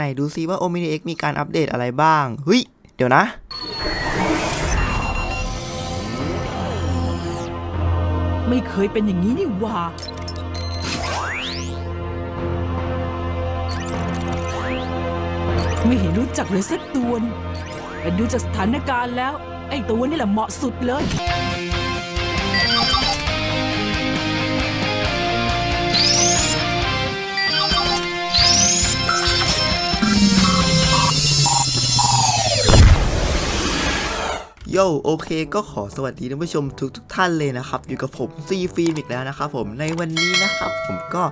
ไหนดูซิว่า Omni X มีการอัปเดตอะไรบ้าง เฮ้ย เดี๋ยวนะไม่เคยเป็นอย่างนี้นี่หว่า ไม่เห็นรู้จักเลยสักตัวแต่ดูจากสถานการณ์แล้ว ไอ้ตัวนี่แหละเหมาะสุดเลย ยโอเคก็ขอสวัสดีท่านผู้ชมทุกทุกๆท่านเลยนะครับ อยู่กับผมซีฟิมอีกแล้วนะครับผมในวันนี้นะครับผมก็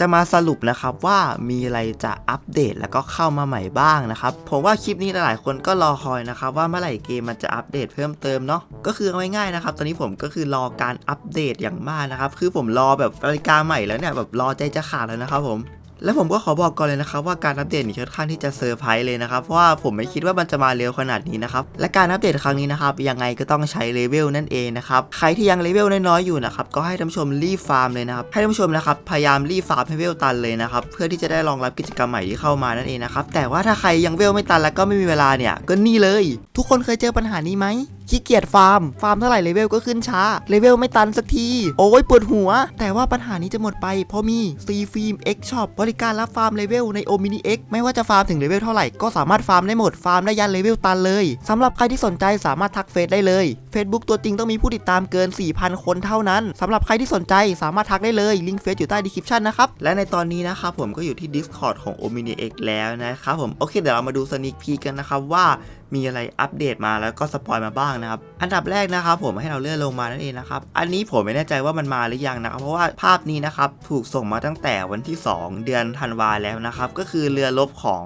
จะมาสรุปนะครับว่ามีอะไรจะอัปเดตแล้วก็เข้ามาใหม่บ้างนะครับผมว่าคลิปนี้หลายๆคนก็รอคอยนะครับว่าเมื่อไหร่เกมมันจะอัปเดตเพิ่มเติมเนาะก็คือเอาง่ายๆนะครับตอนนี้ผมก็คือรอการอัปเดตอย่างมากนะครับคือผมรอแบบนาฬิกาใหม่แล้วเนี่ยแบบรอใจจะขาดแล้วนะครับผม และผมก็ขอบอกก่อนเลยนะครับว่าการอัปเดตนี้ค่อนข้างที่จะเซอร์ไพรส์เลยนะครับเพราะว่าผมไม่คิดว่ามันจะมาเร็วขนาดนี้นะครับและการอัปเดตครั้งนี้นะครับยังไงก็ต้องใช้เลเวลนั่นเองนะครับใครที่ยังเลเวลน้อยๆอยู่นะครับก็ให้ท่านชมรีฟาร์มเลยนะครับให้ท่านชมนะครับพยายามรีฟาร์มให้เวลตันเลยนะครับเพื่อที่จะได้รองรับกิจกรรมใหม่ที่เข้ามานั่นเองนะครับแต่ว่าถ้าใครยังเวลไม่ตันแล้วก็ไม่มีเวลาเนี่ยก็นี่เลย ทุกคนเคยเจอปัญหานี้ไหม ขี้เกียจฟาร์ม ฟาร์มเท่าไหร่เลเวลก็ขึ้นช้า เลเวลไม่ตันสักที โอ้ยปวดหัว แต่ว่าปัญหานี้จะหมดไป เพราะมีซีฟิล์ม X Shop บริการรับฟาร์มเลเวลใน o m i n i X ไม่ว่าจะฟาร์มถึงเลเวลเท่าไหร่ก็สามารถฟาร์มได้หมด ฟาร์มได้ยันเลเวลตันเลยสำหรับใครที่สนใจสามารถทักเฟซได้เลย Facebook ตัวจริงต้องมีผู้ติดตามเกิน 4,000 คนเท่านั้นสำหรับใครที่สนใจสามารถทักได้เลยลิงก์เฟซอยู่ใต้ดีคริปชันนะครับและในตอนนี้นะครับผมก็อยู่ที่ Discord ของ o m i n i X แล้วนะครับผมโอเคเดี๋ยวเรามาดูสนิ k พีกันนะครับว่า มีอะไรอัปเดตมาแล้วก็สปอยมาบ้างนะครับ อันดับแรกนะครับผมให้เราเลื่อนลงมานั่นเองนะครับ อันนี้ผมไม่แน่ใจว่ามันมาหรือยังนะครับ เพราะว่าภาพนี้นะครับถูกส่งมาตั้งแต่วันที่ 2 เดือนธันวาแล้วนะครับ ก็คือเรือรบของ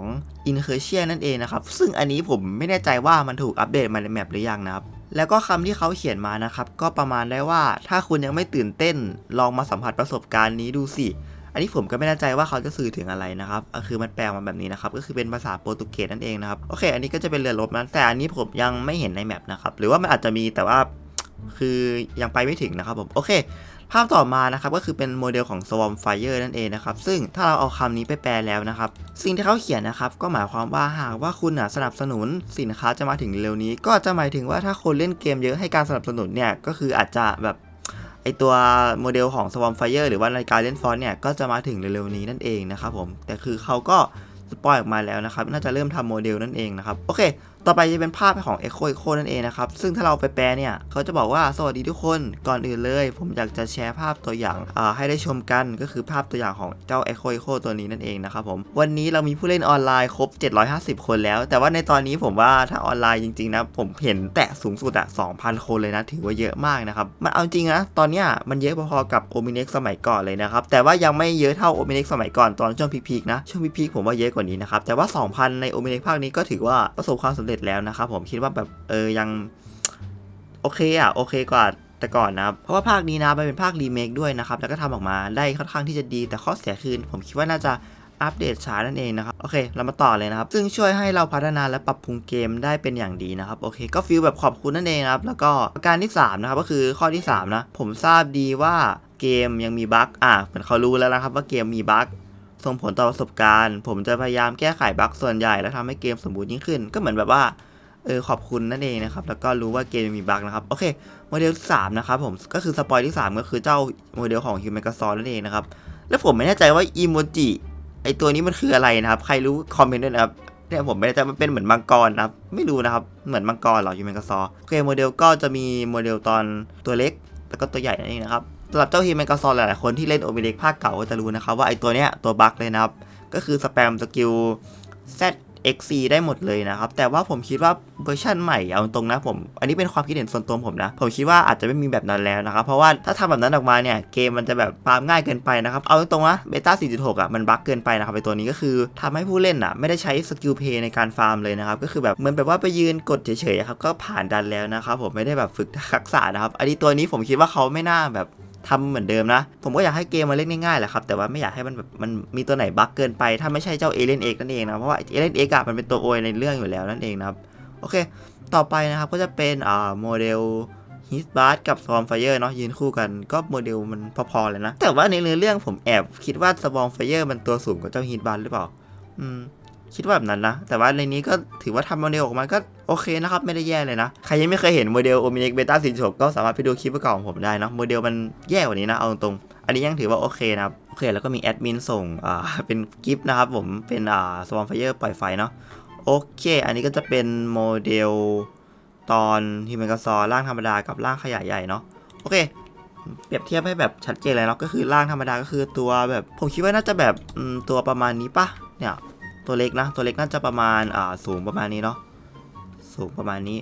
i n c u r s i o n นั่นเองนะครับ ซึ่งอันนี้ผมไม่แน่ใจว่ามันถูกอัปเดตมาในแมปหรือยังนะครับแล้วก็คำที่เขาเขียนมานะครับ ก็ประมาณได้ว่าถ้าคุณยังไม่ตื่นเต้น ลองมาสัมผัสประสบการณ์นี้ดูสิ อันนี้ผมก็ไม่แน่ใจว่าเขาจะสื่อถึงอะไรนะครับคือมันแปลมาแบบนี้นะครับ ก็คือเป็นภาษาโปรตุเกสนั่นเองนะครับ โอเค อันนี้ก็จะเป็นเรือรบนะแต่อันนี้ผมยังไม่เห็นในแมปนะครับ หรือว่ามันอาจจะมีแต่ว่าคือยังไปไม่ถึงนะครับผม โอเค ภาพต่อมานะครับ ก็คือเป็นโมเดลของ Swarm Fire นั่นเองนะครับ ซึ่งถ้าเราเอาคำนี้ไปแปลแล้วนะครับ สิ่งที่เขาเขียนนะครับ ก็หมายความว่าหากว่าคุณสนับสนุนสินค้าจะมาถึงเร็วนี้ ก็จะหมายถึงว่าถ้าคนเล่นเกมเยอะให้การสนับสนุนเนี่ย ก็คืออาจจะแบบ ไอตัวโมเดลของ Swarm Fire หรือว่านาฬิกาเล่นฟอนเนี่ยก็จะมาถึงเร็วๆนี้นั่นเองนะครับผม แต่คือเขาก็สปอยออกมาแล้วนะครับ น่าจะเริ่มทำโมเดลนั่นเองนะครับ โอเค ต่อไปจะเป็นภาพของ Echo Echo นั่นเองนะครับ ซึ่งถ้าเราไปแปลเนี่ย เขาจะบอกว่าสวัสดีทุกคนก่อนอื่นเลย ผมอยากจะแชร์ภาพตัวอย่างาให้ได้ชมกันก็คือภาพตัวอย่างของเจ้า Echo Echo ตัวนี้นั่นเองนะครับผมวันนี้เรามีผู้เล่นออนไลน์ครบ 750 คนแล้ว แต่ว่าในตอนนี้ผมว่าถ้าออนไลน์จริงๆนะผมเห็นแตะสูงสุดอะ2,000 คนเลยนะ ถือว่าเยอะมากนะครับ มันเอาจริงนะตอนเนี้ยมันเยอะพอๆกับ o m i n e x สมัยก่อนเลยนะครับแต่ว่ายังไม่เยอะเท่า o m i n e x สมัยก่อนตอนช่วงพีคๆนะช่วงพีคๆผมว่าเยอะกว่านี้นะครับแต่ว่า 2,000 ใน o m i n e x ภาคนี้ก็ถือว่าประสบความสำเร็จแล้วนะครับผมคิดว่าแบบเออยังโอเคอะโอเคกว่าแต่ก่อนนะครับเพราะว่าภาคนี้นะมันเป็นภาครีเมคด้วยนะครับแล้วก็ทำออกมาได้ค่อนข้างที่จะดี แต่ข้อเสียคือผมคิดว่าน่าจะอัปเดตช้านั่นเองนะครับโอเค เรามาต่อเลยนะครับ ซึ่งช่วยให้เราพัฒนาและปรับปรุงเกมได้เป็นอย่างดีนะครับโอเค ก็ฟีลแบบขอบคุณนั่นเองนะครับแล้วก็ประการที่3นะครับก็คือข้อที่3นะผมทราบดีว่าเกมยังมีบั๊กอะเหมือนเขารู้แล้วนะครับว่าเกมมีบั๊ก ส่งผลต่อประสบการณ์ ผมจะพยายามแก้ไขบั๊กส่วนใหญ่ และทำให้เกมสมบูรณ์ยิ่งขึ้น ก็เหมือนแบบว่าเออขอบคุณนั่นเองนะครับ แล้วก็รู้ว่าเกมมีบั๊กนะครับ โอเค โมเดลที่3นะครับผม ก็คือสปอยที่ 3 ก็คือเจ้าโมเดลของ Human g a s o n นั่นเองนะครับ แล้วผมไม่แน่ใจว่าอีโมจิไอตัวนี้มันคืออะไรนะครับ ใครรู้คอมเมนต์ด้วยนะครับเนี่ยผมไม่แน่ใจมันเป็นเหมือนมังกรนะครับ ไม่รู้นะครับ เหมือนมังกรเหรอ Human g a s o n โอเค โมเดลก็จะมีโมเดลตอนตัวเล็ก แล้วก็ตัวใหญ่นั่นเองนะครับ สำหรับเจ้า Human g a s o n หลายๆคนที่เล่นโอเมเล็กภาคเก่าก็จะรู้นะครับว่าไอตัวเนี้ยตัวบั๊กเลยนะครับ ก็คือสแปมสกิล Z XC ได้หมดเลยนะครับ แต่ว่าผมคิดว่าเวอร์ชันใหม่เอาตรงนะผม อันนี้เป็นความคิดเห็นส่วนตัวผมนะ ผมคิดว่าอาจจะไม่มีแบบนั้นแล้วนะครับ เพราะว่าถ้าทำแบบนั้นออกมาเนี่ย เกมมันจะแบบฟาร์มง่ายเกินไปนะครับ เอาตรงนะเบต้า 4.6 อะ มันบั๊กเกินไปนะครับไอตัวนี้ก็คือทำให้ผู้เล่นอะ ไม่ได้ใช้สกิลเพย์ในการฟาร์มเลยนะครับ ก็คือแบบเหมือนแบบว่าไปยืนกดเฉยๆครับ ก็ผ่านดันแล้วนะครับผมไม่ได้แบบฝึกทักษะนะครับ อันนี้ตัวนี้ผมคิดว่าเขาไม่น่าแบบ ทำเหมือนเดิมนะ ผมก็อยากให้เกมมาเล่นง่ายๆแหละครับ แต่ว่าไม่อยากให้มันแบบมันมีตัวไหนบั๊กเกินไป ถ้าไม่ใช่เจ้าเอเลนเอกนั่นเองนะ เพราะว่าเอเลนเอกอะมันเป็นตัวโอยในเรื่องอยู่แล้วนั่นเองนะครับ โอเค ต่อไปนะครับก็จะเป็นอ่าโมเดลฮิสบาร์กับสวอมไฟเออร์เนาะยืนคู่กันก็โมเดลมันพอๆเลยนะ แต่ว่าในเนื้อเรื่องผมแอบคิดว่าสวอมไฟเออร์มันตัวสูงกว่าเจ้าฮิสบาร์หรือเปล่า อืม คิดว่าแบบนั้นนะ แต่ว่าในนี้ก็ถือว่าทำโมเดลออกมาก็โอเคนะครับ ไม่ได้แย่เลยนะ ใครยังไม่เคยเห็นโมเดล o m i n i x Beta 46ก็สามารถไปดูคลิปเก่าของผมได้เนะโมเดลมันแย่กว่านี้นะเอาตรงอันนี้ยังถือว่าโอเคนะครับโอเคแล้วก็มีแอดมินส่งอ่าเป็นกิฟต์นะครับผมเป็นอ่าสวอมไฟเออร์ปล่อยไฟเนาะโอเค อันนี้ก็จะเป็นโมเดลตอนฮิมเมกาซอร่างธรรมดากับร่างขยายใหญ่เนาะโอเคเปรียบเทียบให้แบบชัดเจนเลยเนาะก็คือร่างธรรมดาก็คือตัวแบบผมคิดว่าน่าจะแบบตัวประมาณนี้ปะเนี่ย ตัวเล็กนะ ตัวเล็กน่าจะประมาณอ่าสูงประมาณนี้เนาะสูงประมาณนี้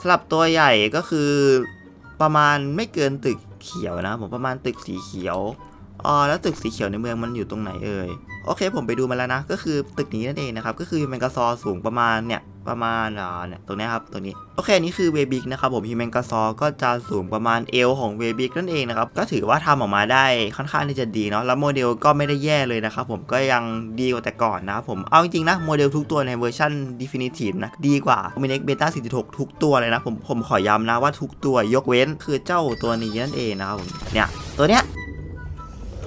สำหรับตัวใหญ่ก็คือประมาณไม่เกินตึกเขียวนะ ผมประมาณตึกสีเขียวอ๋อแล้วตึกสีเขียวในเมืองมันอยู่ตรงไหนเอ่ยโอเค ผมไปดูมาแล้วนะ ก็คือตึกนี้นั่นเองนะครับ ก็คือฮิมแมงกาซอสูงประมาณเนี่ย ประมาณอ่าเนี่ยตรงนี้ครับตรงนี้โอเคอันนี้คือเวบิกนะครับผมฮิมแมงกาซอก็จะสูงประมาณเอวของเวบิกนั่นเองนะครับก็ถือว่าทำออกมาได้ค่อนข้างที่จะดีเนาะแล้วโมเดลก็ไม่ได้แย่เลยนะครับผมก็ยังดีกว่าแต่ก่อนนะครับผมเอาจริงๆนะโมเดลทุกตัวในเวอร์ชัน Definitive นะดีกว่า o m i n i x Beta 46 ทุกตัวเลยนะผมผมขอย้ำนะว่าทุกตัวยกเว้นคือเจ้าตัวนี้นั่นเองนะครับผมเนี่ยตัวเนี้ย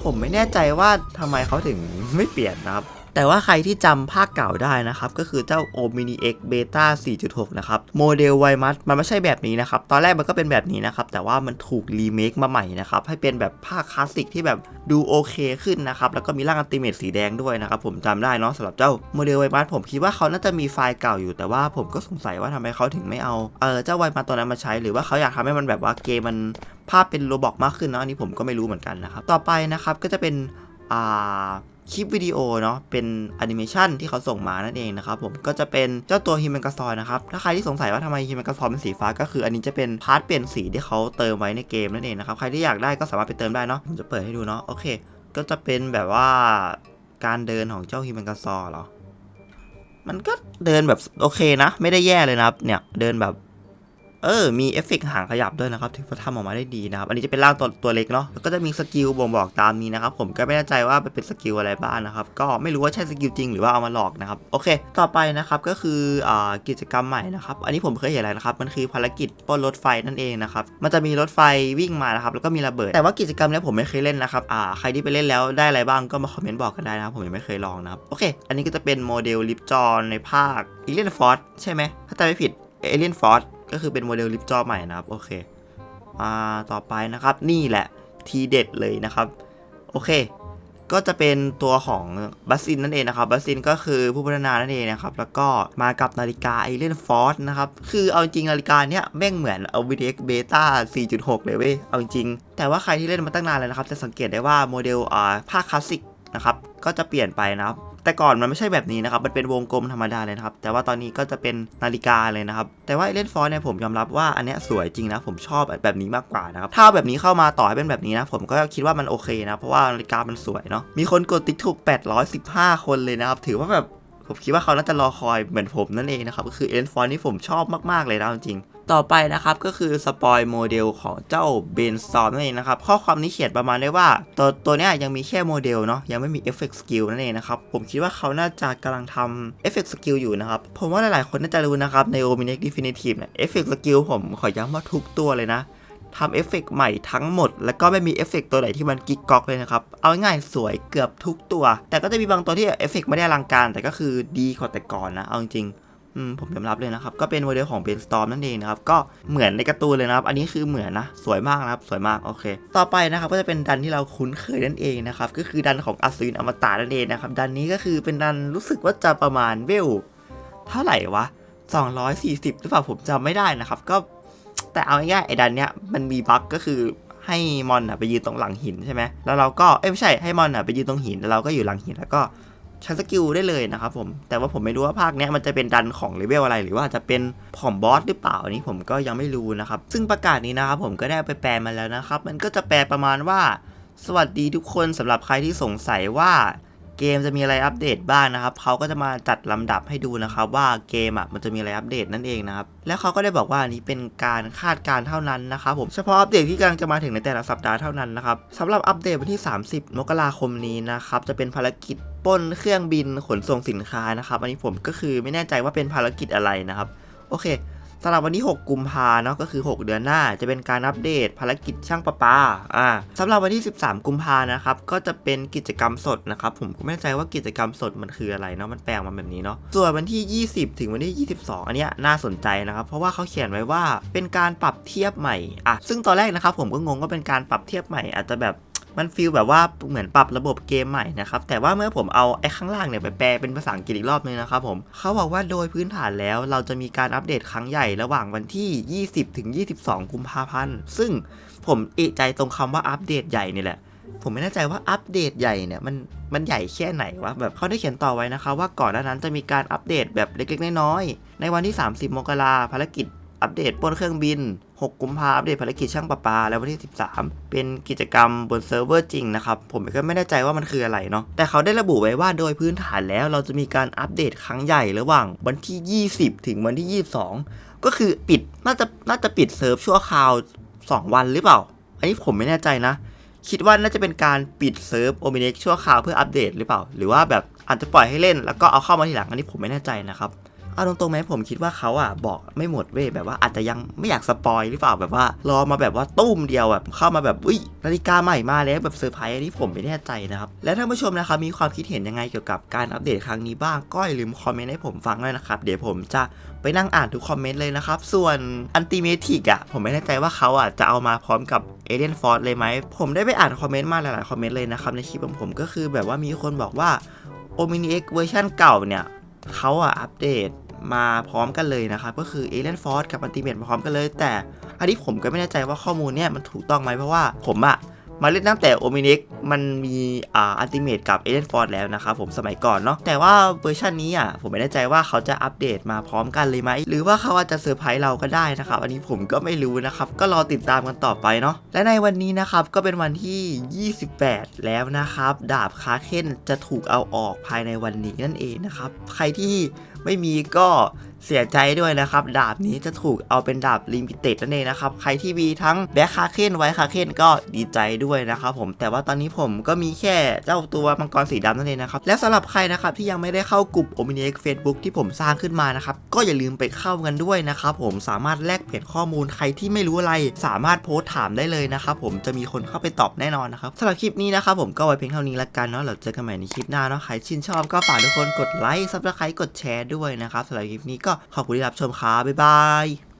ผมไม่แน่ใจว่าทำไมเขาถึงไม่เปลี่ยนนะครับ แต่ว่าใครที่จำภาคเก่าได้นะครับ ก็คือเจ้า Omni X Beta 4.6 นะครับโมเดลไวมัสมันไม่ใช่แบบนี้นะครับ ตอนแรกมันก็เป็นแบบนี้นะครับ แต่ว่ามันถูกรีเมคมาใหม่นะครับ ให้เป็นแบบภาคคลาสสิกที่แบบดูโอเคขึ้นนะครับ แล้วก็มีร่างอัลติเมทสีแดงด้วยนะครับ ผมจำได้เนาะสำหรับเจ้าโมเดลไวมัสผมคิดว่าเขาน่าจะมีไฟล์เก่าอยู่ แต่ว่าผมก็สงสัยว่าทำไมเขาถึงไม่เอาเออเจ้าไวมัสตัวนั้นมาใช้ หรือว่าเขาอยากทำให้มันแบบว่าเกมมันภาพเป็นโรบอกมากขึ้นเนาะอันนี้ผมก็ไม่รู้เหมือนกันนะครับต่อไปนะครับก็จะเป็นอ่า คลิปวิดีโอเนาะเป็นแอนิเมชันที่เขาส่งมานั่นเองนะครับผมก็จะเป็นเจ้าตัวฮิมแมนกาซอยนะครับ ถ้าใครที่สงสัยว่าทำไมฮิมแมนกาซอยเป็นสีฟ้าก็คืออันนี้จะเป็นพาร์ทเปลี่ยนสีที่เขาเติมไว้ในเกมนั่นเองนะครับ ใครที่อยากได้ก็สามารถไปเติมได้เนาะผมจะเปิดให้ดูเนาะโอเค ก็จะเป็นแบบว่าการเดินของเจ้าฮิมแมนกาซอเหรอมันก็เดินแบบโอเคนะ ไม่ได้แย่เลยนะครับเนี่ยเดินแบบ เออ มีเอฟเฟกต์หางขยับด้วยนะครับถือว่าทำออกมาได้ดีนะครับ อันนี้จะเป็นร่างตัวตัวเล็กเนาะ แล้วก็จะมีสกิลบ่งบอกตามนี้นะครับ ผมก็ไม่แน่ใจว่าเป็นสกิลอะไรบ้างนะครับ ก็ไม่รู้ว่าใช่สกิลจริงหรือว่าเอามาหลอกนะครับ โอเค ต่อไปนะครับก็คืออ่ากิจกรรมใหม่นะครับ อันนี้ผมเคยเห็นอะไรนะครับ มันคือภารกิจป้นรถไฟนั่นเองนะครับ มันจะมีรถไฟวิ่งมานะครับ แล้วก็มีระเบิด แต่ว่ากิจกรรมนี้ผมไม่เคยเล่นนะครับ อ่า ใครที่ไปเล่นแล้วได้อะไรบ้างก็มาคอมเมนต์บอกกันได้นะครับ ผมยังไม่เคยลองนะครับ โอเค อันนี้ก็จะเป็นโมเดลลิฟจอในภาค a ีเลียนฟอร์ใช่ไหมถ้าจำไม่ผิดเอเลียนฟอร์ ก็คือเป็นโมเดลลิฟจอใหม่นะครับ โอเคอ่าต่อไปนะครับ นี่แหละทีเด็ดเลยนะครับ โอเค ก็จะเป็นตัวของบัสซินนั่นเองนะครับ บัสซินก็คือผู้พัฒนานั่นเองนะครับ แล้วก็มากับนาฬิกาไอเลนฟอร์นะครับ คือเอาจริงนาฬิกาเนี้ยแม่งเหมือนเอา VTX Beta 4.6 เลยเว้ย เอาจริง แต่ว่าใครที่เล่นมาตั้งนานแล้วนะครับ จะสังเกตได้ว่าโมเดลอ่าภาคคลาสสิกนะครับ ก็จะเปลี่ยนไปนะครับ แต่ก่อนมันไม่ใช่แบบนี้นะครับ มันเป็นวงกลมธรรมดาเลยนะครับ แต่ว่าตอนนี้ก็จะเป็นนาฬิกาเลยนะครับ แต่ว่าไอเลนฟอร์เนี่ยผมยอมรับว่าอันเนี้ยสวยจริงนะ ผมชอบแบบนี้มากกว่านะครับ ถ้าเอาแบบนี้เข้ามาต่อให้เป็นแบบนี้นะ ผมก็คิดว่ามันโอเคนะ เพราะว่านาฬิกามันสวยเนาะ มีคนกดติ๊กถูก 815 คนเลยนะครับ ถือว่าแบบผมคิดว่าเขาน่าจะรอคอยเหมือนผมนั่นเองนะครับ ก็คือเอเลนฟอร์นี่ผมชอบมากๆเลยนะจริง ต่อไปนะครับก็คือสปอยโมเดลของเจ้าเบนสตอมนั่นเองนะครับข้อความนี้เขียนประมาณได้ว่า ตัวตัวเนี้ยยังมีแค่โมเดลเนาะยังไม่มีเอฟเฟกต์สกิลนั่นเองนะครับผมคิดว่าเขาน่าจะกำลังทำเอฟเฟกต์สกิลอยู่นะครับผมว่าหลายๆคนน่าจะรู้นะครับใน o m i n e x Definitive เนี่ยเอฟเฟกต์สกิลผมขอย้ำว่าทุกตัวเลยนะทำเอฟเฟกต์ใหม่ทั้งหมด แล้วก็ไม่มีเอฟเฟกต์ตัวไหนที่มันกิ๊กก๊อกเลยนะครับ เอาง่ายๆสวยเกือบทุกตัว แต่ก็จะมีบางตัวที่เอฟเฟกต์ไม่ได้อลังการ แต่ก็คือดีกว่าแต่ก่อนนะ เอาจริง ผมยอมรับเลยนะครับ ก็เป็นโมเดลของ Brainstorm นั่นเองนะครับ ก็เหมือนในการ์ตูนเลยนะครับ อันนี้คือเหมือนนะ สวยมากนะครับ สวยมาก โอเค ต่อไปนะครับ ก็จะเป็นดันที่เราคุ้นเคยนั่นเองนะครับ ก็คือดันของอัศวินอมตะนั่นเองนะครับ ดันนี้ก็คือเป็นดันรู้สึกว่าจะประมาณเวลเท่าไหร่วะ 240 หรือเปล่าผมจำไม่ได้นะครับ ก็แต่เอาง่ายๆไอ้ดันเนี้ยมันมีบั๊กก็คือให้มอนอะไปยืนตรงหลังหินใช่ไหมแล้วเราก็ เอ้ยไม่ใช่ ให้มอนอะไปยืนตรงหิน แล้วเราก็อยู่หลังหินแล้วก็ ใช้สกิลได้เลยนะครับผม แต่ว่าผมไม่รู้ว่าภาคเนี้ยมันจะเป็นดันของเลเวลอะไร หรือว่าจะเป็นผอมบอสหรือเปล่าอันนี้ผมก็ยังไม่รู้นะครับ ซึ่งประกาศนี้นะครับผมก็ได้ไปแปลมาแล้วนะครับ มันก็จะแปลประมาณว่า สวัสดีทุกคนสำหรับใครที่สงสัยว่าเกมจะมีอะไรอัปเดตบ้างนะครับ เขาก็จะมาจัดลำดับให้ดูนะครับ ว่าเกมอะมันจะมีอะไรอัปเดตนั่นเองนะครับ แล้วเขาก็ได้บอกว่าอันนี้เป็นการคาดการณ์เท่านั้นนะครับผม เฉพาะอัปเดตที่กำลังจะมาถึงในแต่ละสัปดาห์เท่านั้นนะครับสำหรับอัปเดตวันที่ 30 มกราคมนี้นะครับ จะเป็นภารกิจ ป้นเครื่องบินขนส่งสินค้านะครับ อันนี้ผมก็คือไม่แน่ใจว่าเป็นภารกิจอะไรนะครับ โอเคสำหรับวันที่ 6 กุมภาเนาะก็คือ 6 เดือนหน้า จะเป็นการอัปเดตภารกิจช่างประปาอ่าสำหรับวันที่ 13 กุมภานะครับ ก็จะเป็นกิจกรรมสดนะครับ ผมก็ไม่แน่ใจว่ากิจกรรมสดมันคืออะไรเนาะมันแปลงมาแบบนี้เนาะส่วนวันที่ 20 ถึงวันที่ 22 อันเนี้ยน่าสนใจนะครับ เพราะว่าเขาเขียนไว้ว่าเป็นการปรับเทียบใหม่อะซึ่งตอนแรกนะครับผมก็งงว่าเป็นการปรับเทียบใหม่อาจจะแบบ มันฟีลแบบว่าเหมือนปรับระบบเกมใหม่นะครับแต่ว่าเมื่อผมเอาไอ้ข้างล่างเนี่ยไปแปลเป็นภาษาอังกฤษอีกรอบนึงนะครับผมเขาบอกว่าโดยพื้นฐานแล้ว เราจะมีการอัปเดตครั้งใหญ่ระหว่างวันที่ 20ถึง22 กุมภาพันธ์ซึ่งผมเอะใจตรงคำว่าอัปเดตใหญ่นี่แหละผมไม่แน่ใจว่าอัปเดตใหญ่เนี่ยมันมันใหญ่แค่ไหนวะแบบเขาได้เขียนต่อไว้นะคะ ว่าก่อนหน้านั้นจะมีการอัปเดตแบบเล็กๆน้อยๆในวันที่ 30 มกราภารกิจ อัปเดตปล้นเครื่องบิน 6 กุมภาอัปเดตภารกิจช่างประปา แล้ววันที่ 13 เป็นกิจกรรมบนเซิร์ฟเวอร์จริงนะครับ ผมก็ไม่แน่ใจว่ามันคืออะไรเนาะ แต่เขาได้ระบุไว้ว่าโดยพื้นฐานแล้วเราจะมีการอัปเดตครั้งใหญ่ระหว่างวันที่ 20 ถึงวันที่ 22 ก็คือปิด น่าจะ น่าจะปิดเซิร์ฟชั่วคราว 2 วันหรือเปล่า อันนี้ผมไม่แน่ใจนะ คิดว่าน่าจะเป็นการปิดเซิร์ฟโอมิเน็กชั่วคราวเพื่ออัปเดตหรือเปล่า หรือว่าแบบอาจจะปล่อยให้เล่น แล้วก็เอาเข้ามาทีหลัง อันนี้ผมไม่แน่ใจนะครับ เอาตรงๆไหมผมคิดว่าเขาอะบอกไม่หมดเว้ยแบบว่าอาจจะยังไม่อยากสปอยหรือเปล่าแบบว่ารอมาแบบว่าตุ้มเดียวแบบเข้ามาแบบอุ้ยนาฬิกาใหม่มาแล้วแบบเซอร์ไพรส์อันนี้ผมไม่แน่ใจนะครับและท่านผู้ชมนะครับมีความคิดเห็นยังไงเกี่ยวกับการอัปเดตครั้งนี้บ้างก็อย่าลืมคอมเมนต์ให้ผมฟังด้วยนะครับเดี๋ยวผมจะไปนั่งอ่านทุกคอมเมนต์เลยนะครับส่วนอันติเมทิกอะผมไม่แน่ใจว่าเขาอะจะเอามาพร้อมกับเอเ e นฟอร์ดเลยไหมผมได้ไปอ่านคอมเมนต์มาหลายๆคอมเมนต์เลยนะครับในคลิปของผมก็คือแบบว่ามีคนบอกว่า o m i n i X เวอร์ชันเก่าเนี่ยเขาอะอัปเดต มาพร้อมกันเลยนะครับ ก็คือ Alien Force กับ Ultimate มาพร้อมกันเลย แต่อันนี้ผมก็ไม่แน่ใจว่าข้อมูลเนี่ยมันถูกต้องไหมเพราะว่าผมอะมาเล่นตั้งแต่ o m i n i X มันมีอ่า Ultimate กับ Alien Force แล้วนะครับผมสมัยก่อนเนาะแต่ว่าเวอร์ชันนี้อะผมไม่แน่ใจว่าเขาจะอัปเดตมาพร้อมกันเลยไหม หรือว่าเขาอาจจะเซอร์ไพรส์เราก็ได้นะครับ อันนี้ผมก็ไม่รู้นะครับ ก็รอติดตามกันต่อไปเนาะและในวันนี้นะครับ ก็เป็นวันที่ 28 แล้วนะครับ ดาบคาเคนจะถูกเอาออกภายในวันนี้นั่นเองนะครับ ใครที่ไม่มีก็เสียใจด้วยนะครับ ดาบนี้จะถูกเอาเป็นดาบลิมิเต็ดนั่นเองนะครับ ใครที่มีทั้งแบ็คคาเคนไวคาเคนก็ดีใจด้วยนะครับผมแต่ว่าตอนนี้ผมก็มีแค่เจ้าตัวมังกรสีดำนั่นเองนะครับ และสำหรับใครนะครับที่ยังไม่ได้เข้ากลุ่ม o m i n i x Facebook ที่ผมสร้างขึ้นมานะครับ ก็อย่าลืมไปเข้ากันด้วยนะครับผมสามารถแลกเปลี่ยนข้อมูลใครที่ไม่รู้อะไร สามารถโพสต์ถามได้เลยนะครับผมจะมีคนเข้าไปตอบแน่นอนนะครับสำหรับคลิปนี้นะครับผมก็ไว้เพียงเท่านี้ละกันเนาะเราเจอกันใหม่ในคลิปหน้าเนาะใครชื่นชอบก็ฝากทุกคนกดไลค์ซับสไครต์กดแชร์ด้วยนะครับสำหรับคลิปนี้ก็ขอบคุณที่รับชมครับบ๊ายบาย